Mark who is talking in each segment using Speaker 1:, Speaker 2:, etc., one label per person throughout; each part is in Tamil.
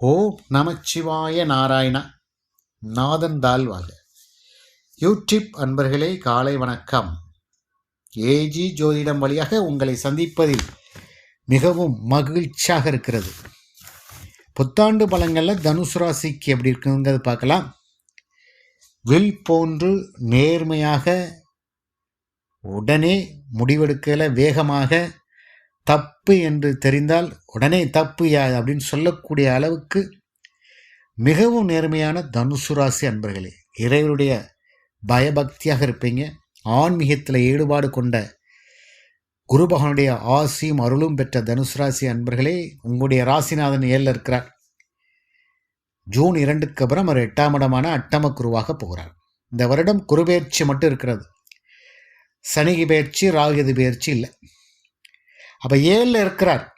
Speaker 1: ஓ நமச்சிவாய நாராயணா நாதன் தால்வாக யூடியூப் அன்பர்களே காலை வணக்கம். ஏஜி ஜோதிடம் வழியாக உங்களை சந்திப்பதில் மிகவும் மகிழ்ச்சியாக இருக்கிறது. புத்தாண்டு பலங்களில் தனுசு ராசிக்கு எப்படி இருக்குங்கிறது பார்க்கலாம். வில் போன்று நேர்மையாக உடனே முடிவெடுக்கல வேகமாக தப்பு என்று தெரிந்தால் உடனே தப்பு யா அப்படின்னு சொல்லக்கூடிய அளவுக்கு மிகவும் நேர்மையான தனுசு ராசி அன்பர்களே இறைவருடைய பயபக்தியாக இருப்பீங்க. ஆன்மீகத்தில் ஈடுபாடு கொண்ட குரு பகவானுடைய ஆசியும் அருளும் பெற்ற தனுசு ராசி அன்பர்களே உங்களுடைய ராசிநாதன் ஏழில் இருக்கிறார். ஜூன் இரண்டுக்கு அப்புறம் அவர் எட்டாம் இடமான அட்டம குருவாக போகிறார். இந்த வருடம் குருபெயர்ச்சி மட்டும் இருக்கிறது. சனிகி பயிற்சி ராகுது பயிற்சி இல்லை. அப்போ ஏழில் இருக்கிறார்.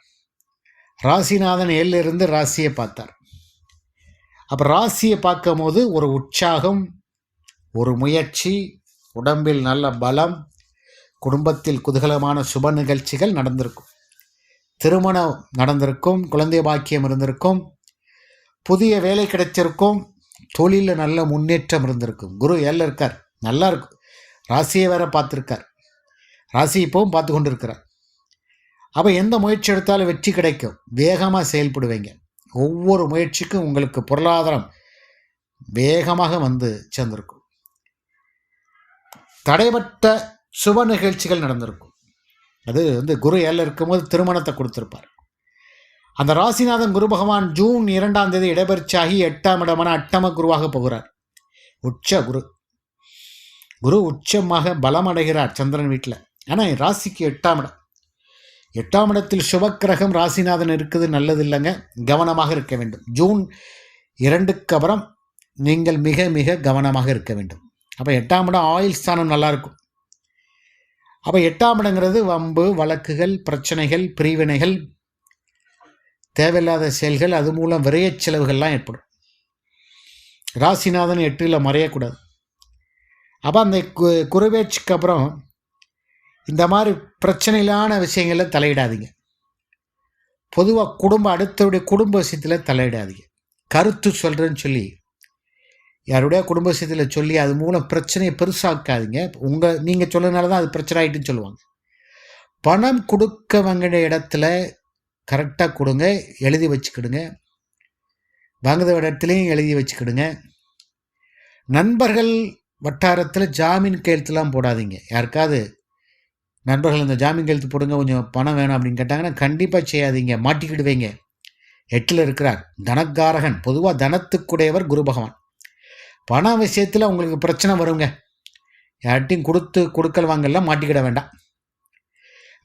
Speaker 1: ராசிநாதன் ஏழில் இருந்து ராசியை பார்த்தார். அப்போ ராசியை பார்க்கும் போது ஒரு உற்சாகம் ஒரு முயற்சி உடம்பில் நல்ல பலம் குடும்பத்தில் குதூகலமான சுப நிகழ்ச்சிகள் நடந்திருக்கும். திருமணம் நடந்திருக்கும் குழந்தை பாக்கியம் இருந்திருக்கும் புதிய வேலை கிடைச்சிருக்கும் தொழிலில் நல்ல முன்னேற்றம் இருந்திருக்கும். குரு ஏழில் இருக்கார். நல்லா இருக்கும். ராசியை வேற பார்த்துருக்கார். ராசி இப்போவும் பார்த்து கொண்டு இருக்கிறார் அப்போ எந்த முயற்சி எடுத்தாலும் வெற்றி கிடைக்கும். வேகமாக செயல்படுவீங்க. ஒவ்வொரு முயற்சிக்கும் உங்களுக்கு பொருளாதாரம் வேகமாக வந்து சேர்ந்திருக்கும். தடைபட்ட சுப நிகழ்ச்சிகள் நடந்திருக்கும். அது வந்து குரு ஏழில் இருக்கும்போது திருமணத்தை கொடுத்துருப்பார். அந்த ராசிநாதன் குரு பகவான் ஜூன் இரண்டாம் தேதி இடப்பெயர்ச்சியாகி எட்டாம் இடமான அட்டம குருவாக போகிறார். உச்ச குரு. குரு உச்சமாக பலமடைகிறார் சந்திரன் வீட்டில். ஆனால் ராசிக்கு எட்டாம் இடம். எட்டாம் இடத்தில் சுபக்கிரகம் ராசிநாதன் இருக்குது நல்லது இல்லைங்க கவனமாக இருக்க வேண்டும். ஜூன் இரண்டுக்கு அப்புறம் நீங்கள் மிக மிக கவனமாக இருக்க வேண்டும். அப்போ எட்டாம் இடம் ஆயில் ஸ்தானம் நல்லாயிருக்கும். அப்போ எட்டாம் இடங்கிறது வம்பு வழக்குகள் பிரச்சனைகள் பிரிவினைகள் தேவையில்லாத செயல்கள் அது மூலம் விரைய செலவுகள்லாம் ஏற்படும். ராசிநாதன் எட்டில் மறையக்கூடாது. அப்போ அந்த கு குருவேச்சுக்கு அப்புறம் இந்த மாதிரி பிரச்சனையிலான விஷயங்களில் தலையிடாதீங்க. பொதுவாக குடும்ப அடுத்தவருடைய குடும்ப விஷயத்தில் தலையிடாதீங்க. கருத்து சொல்கிறேன்னு சொல்லி யாருடைய குடும்ப விஷயத்தில் சொல்லி அது மூலம் பிரச்சனையை பெருசாக்காதீங்க. உங்கள் நீங்கள் சொல்லனால தான் அது பிரச்சனை ஆகிட்டுன்னு சொல்லுவாங்க. பணம் கொடுக்க இடத்துல கரெக்டாக கொடுங்க எழுதி வச்சுக்கிடுங்க. வாங்குற இடத்துலையும் எழுதி வச்சுக்கிடுங்க. நண்பர்கள் வட்டாரத்தில் ஜாமீன் கையெழுத்துலாம் போடாதீங்க. யாருக்காவது நண்பர்கள் இந்த ஜாமீன் கழுத்து போடுங்க கொஞ்சம் பணம் வேணும் அப்படின்னு கேட்டாங்கன்னா கண்டிப்பாக செய்யாதீங்க மாட்டிக்கிடுவீங்க. எட்டில் இருக்கிறார் தனக்காரகன் பொதுவாக தனத்துக்குடையவர் குரு பகவான். பண விஷயத்தில் உங்களுக்கு பிரச்சனை வருங்க. யார்ட்டையும் கொடுத்து கொடுக்கல் வாங்கலாம் மாட்டிக்கிட வேண்டாம்.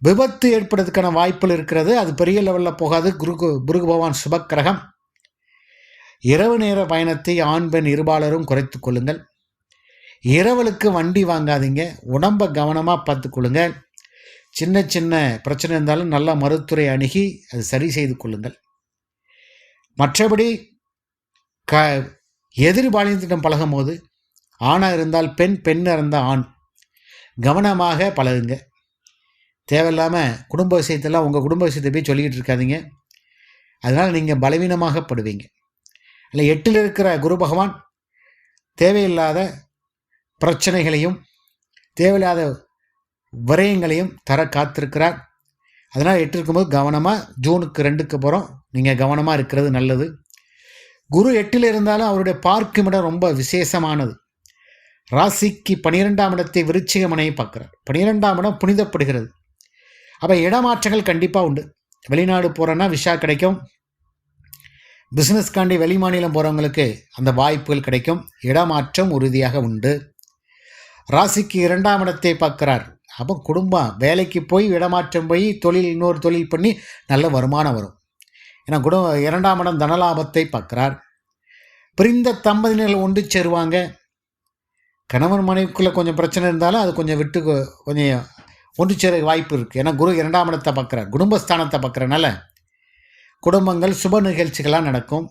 Speaker 1: விபத்து ஏற்படுறதுக்கான வாய்ப்புகள் இருக்கிறது அது பெரிய லெவலில் போகாது. குரு குரு பகவான் சுபக்கிரகம். இரவு நேர பயணத்தை ஆண் பெண் இருபாலரும் குறைத்து கொள்ளுங்கள். இரவலுக்கு வண்டி வாங்காதீங்க. உடம்பை கவனமாக பார்த்துக்கொள்ளுங்கள் சின்ன சின்ன பிரச்சனை இருந்தாலும் நல்லா மருத்துவரை அணுகி அது சரி செய்து கொள்ளுங்கள். மற்றபடி க எதிர்பாலினத்திடம் பழகும் போது ஆணாக இருந்தால் பெண் பெண்ணாக இருந்தால் ஆண். கவனமாக பழகுங்க. தேவையில்லாமல் குடும்ப விஷயத்தெல்லாம் உங்கள் குடும்ப விஷயத்தை போய் சொல்லிக்கிட்டு இருக்காதீங்க. அதனால் நீங்கள் பலவீனமாகப்படுவீங்க இல்லை எட்டில் இருக்கிற குரு பகவான் தேவையில்லாத பிரச்சனைகளையும் தேவையில்லாத விரயங்களையும் தர காத்திருக்கிறார். அதனால் எட்டு இருக்கும்போது கவனமாக ஜூனுக்கு ரெண்டுக்கு போகிறோம் நீங்கள் கவனமாக இருக்கிறது நல்லது. குரு எட்டில் இருந்தாலும் அவருடைய பார்க்கும் இடம் ரொம்ப விசேஷமானது. ராசிக்கு பனிரெண்டாம் இடத்தை விருச்சிகமனையை பார்க்குறார். பனிரெண்டாம் இடம் புனிதப்படுகிறது. அப்போ இடமாற்றங்கள் கண்டிப்பாக உண்டு. வெளிநாடு போகிறோன்னா விஷா கிடைக்கும். பிஸ்னஸ்காண்டி வெளி மாநிலம் போகிறவங்களுக்கு அந்த வாய்ப்புகள் கிடைக்கும். இடமாற்றம் உறுதியாக உண்டு. ராசிக்கு இரண்டாம் இடத்தை பார்க்குறார். அப்போ குடும்பம் வேலைக்கு போய் இடமாற்றம் போய் தொழில் இன்னொரு தொழில் பண்ணி நல்ல வருமானம் வரும். ஏன்னா குடும்ப இரண்டாம் இடம் தனலாபத்தை பார்க்குறார். பிரிந்த தம்பதியினர்கள் ஒன்று சேருவாங்க. கணவன் மனைவிக்குள்ளே கொஞ்சம் பிரச்சனை இருந்தாலும் அது கொஞ்சம் விட்டு கொஞ்சம் ஒன்று சேர வாய்ப்பு இருக்குது ஏன்னா குரு இரண்டாம் இடத்தை பார்க்குறார். குடும்பஸ்தானத்தை பார்க்குறனால குடும்பங்கள் சுப நிகழ்ச்சிகளாக நடக்கும்.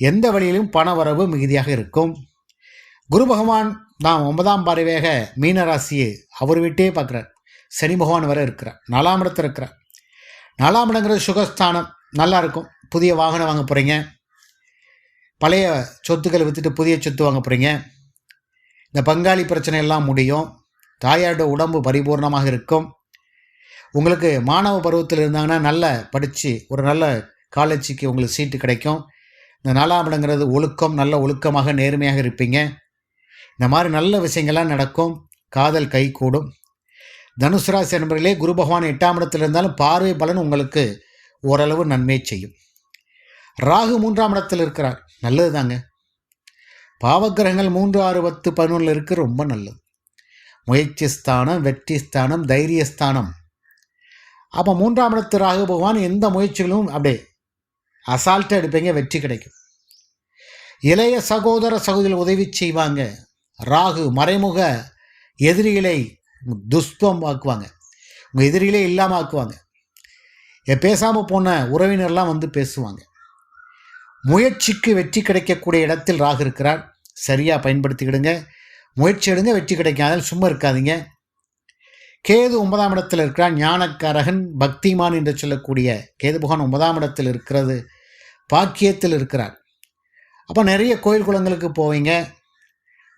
Speaker 1: எந்த வழியிலும் பண வரவு மிகுதியாக இருக்கும். குரு பகவான் நான் ஒன்பதாம் பார்வையாக மீனராசியை அவர் விட்டே பார்க்குறார். சனி பகவான் வர இருக்கிறார். நாலாம் இடத்துல இருக்கிறார். நாலாம் இடங்கிறது சுகஸ்தானம். நல்லா இருக்கும். புதிய வாகனம் வாங்க போகிறீங்க பழைய சொத்துக்களை விற்றுட்டு புதிய சொத்து வாங்க போகிறீங்க இந்த பங்காளி பிரச்சனை எல்லாம் முடியும். தாயாரோட உடம்பு பரிபூர்ணமாக இருக்கும். உங்களுக்கு மாணவ பருவத்தில் இருந்தாங்கன்னா நல்ல படித்து ஒரு நல்ல காலேஜுக்கு உங்களுக்கு சீட்டு கிடைக்கும். இந்த நாலாம் இடங்கிறது ஒழுக்கம் நல்ல ஒழுக்கமாக நேர்மையாக இருப்பீங்க. இந்த மாதிரி நல்ல விஷயங்கள்லாம் நடக்கும். காதல் கை கூடும். தனுசு ராசி நண்பர்களே குரு பகவான் எட்டாம் இடத்தில் இருந்தாலும் பார்வை பலன் உங்களுக்கு ஓரளவு நன்மை செய்யும். ராகு மூன்றாம் இடத்தில் இருக்கிறார். நல்லது தாங்க பாவக்கிரகங்கள் மூன்று ஆறு பத்து பதினொன்றில் இருக்கு. ரொம்ப நல்லது. முயற்சி ஸ்தானம் வெற்றி ஸ்தானம் தைரியஸ்தானம் அப்போ மூன்றாம் இடத்து ராகு பகவான் எந்த முயற்சிகளும் அப்படியே அசால்ட்டாக எடுப்பீங்க வெற்றி கிடைக்கும். இளைய சகோதர சகோதரிகள் உதவி செய்வாங்க. ராகு மறைமுக எதிரிகளை துஷ்பம் ஆக்குவாங்க உங்கள் எதிரிகளே இல்லாமல் ஆக்குவாங்க பேசாமல் போன உறவினர்லாம் வந்து பேசுவாங்க. முயற்சிக்கு வெற்றி கிடைக்கக்கூடிய இடத்தில் ராகு இருக்கிறார். சரியாக பயன்படுத்திக்கிடுங்க. முயற்சி எடுங்க வெற்றி கிடைக்கும். அதில் சும்மா இருக்காதீங்க. கேது ஒன்பதாம் இடத்தில் இருக்கிறார். ஞானக்காரகன் பக்திமான் என்று சொல்லக்கூடிய கேது புகான் ஒன்பதாம் இடத்தில் இருக்கிறது. பாக்கியத்தில் இருக்கிறார். அப்போ நிறைய கோயில் குளங்களுக்கு போவீங்க.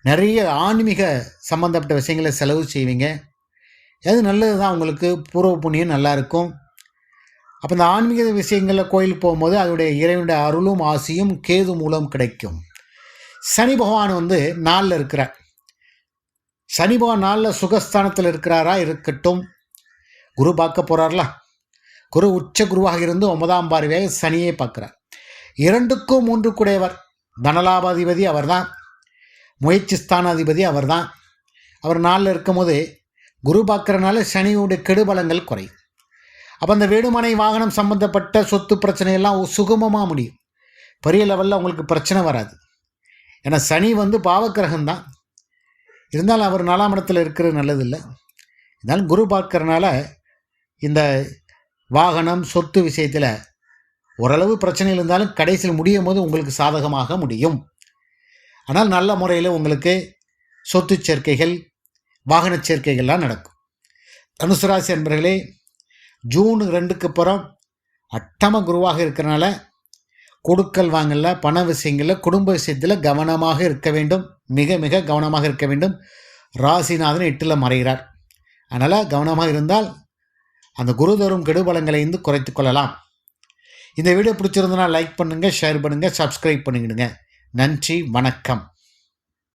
Speaker 1: நிறைய ஆன்மீக சம்மந்தப்பட்ட விஷயங்களை செலவு செய்வீங்க. அது நல்லது தான் உங்களுக்கு பூர்வ புண்ணியம் நல்லாயிருக்கும் அப்போ இந்த ஆன்மீக விஷயங்களில் கோயில் போகும்போது அதனுடைய இறைவனுடைய அருளும் ஆசையும் கேது மூலம் கிடைக்கும். சனி பகவான் வந்து நாளில் இருக்கிறார். சனி பகவான் நாளில் சுகஸ்தானத்தில் இருக்கிறாரா இருக்கட்டும். குரு பார்க்க போகிறார்ல குரு உச்ச குருவாக இருந்து ஒன்பதாம் பார்வையாக சனியை பார்க்குறார். இரண்டுக்கும் மூன்று குடையவர் தனலாபாதிபதி அவர் தான் முயற்சி ஸ்தானாதிபதி அவர் தான் அவர் நாளில் இருக்கும்போது குரு பார்க்குறனால சனியுடைய கெடுபலங்கள் குறையும். அப்போ அந்த வீடுமனை வாகனம் சம்மந்தப்பட்ட சொத்து பிரச்சனையெல்லாம் சுகமமாக முடியும். பெரிய லெவலில் உங்களுக்கு பிரச்சனை வராது. ஏன்னா சனி வந்து பாவக்கிரகம் தான் இருந்தாலும் அவர் நாலாம் இடத்துல இருக்கிறது நல்லதில்லை. இருந்தாலும் குரு பார்க்கறனால இந்த வாகனம் சொத்து விஷயத்தில் ஓரளவு பிரச்சனை இருந்தாலும் கடைசியில் முடியும் போது உங்களுக்கு சாதகமாக முடியும். ஆனால் நல்ல முறையில் உங்களுக்கு சொத்து சேர்க்கைகள் வாகன சேர்க்கைகள்லாம் நடக்கும். தனுசுராசி அன்பர்களே ஜூன் ரெண்டுக்கு அப்புறம் அட்டம குருவாக இருக்கிறனால கொடுக்கல் வாங்கல பண விஷயங்களில் குடும்ப விஷயத்தில் கவனமாக இருக்க வேண்டும். மிக மிக கவனமாக இருக்க வேண்டும். ராசிநாதன் எட்டில் மறைகிறார். அதனால் கவனமாக இருந்தால் அந்த குரு தரும் கெடுபலங்களை இருந்து குறைத்து கொள்ளலாம். இந்த வீடியோ பிடிச்சிருந்தனா லைக் பண்ணுங்கள் ஷேர் பண்ணுங்கள் சப்ஸ்கிரைப் பண்ணிக்கிடுங்க. நன்றி வணக்கம்.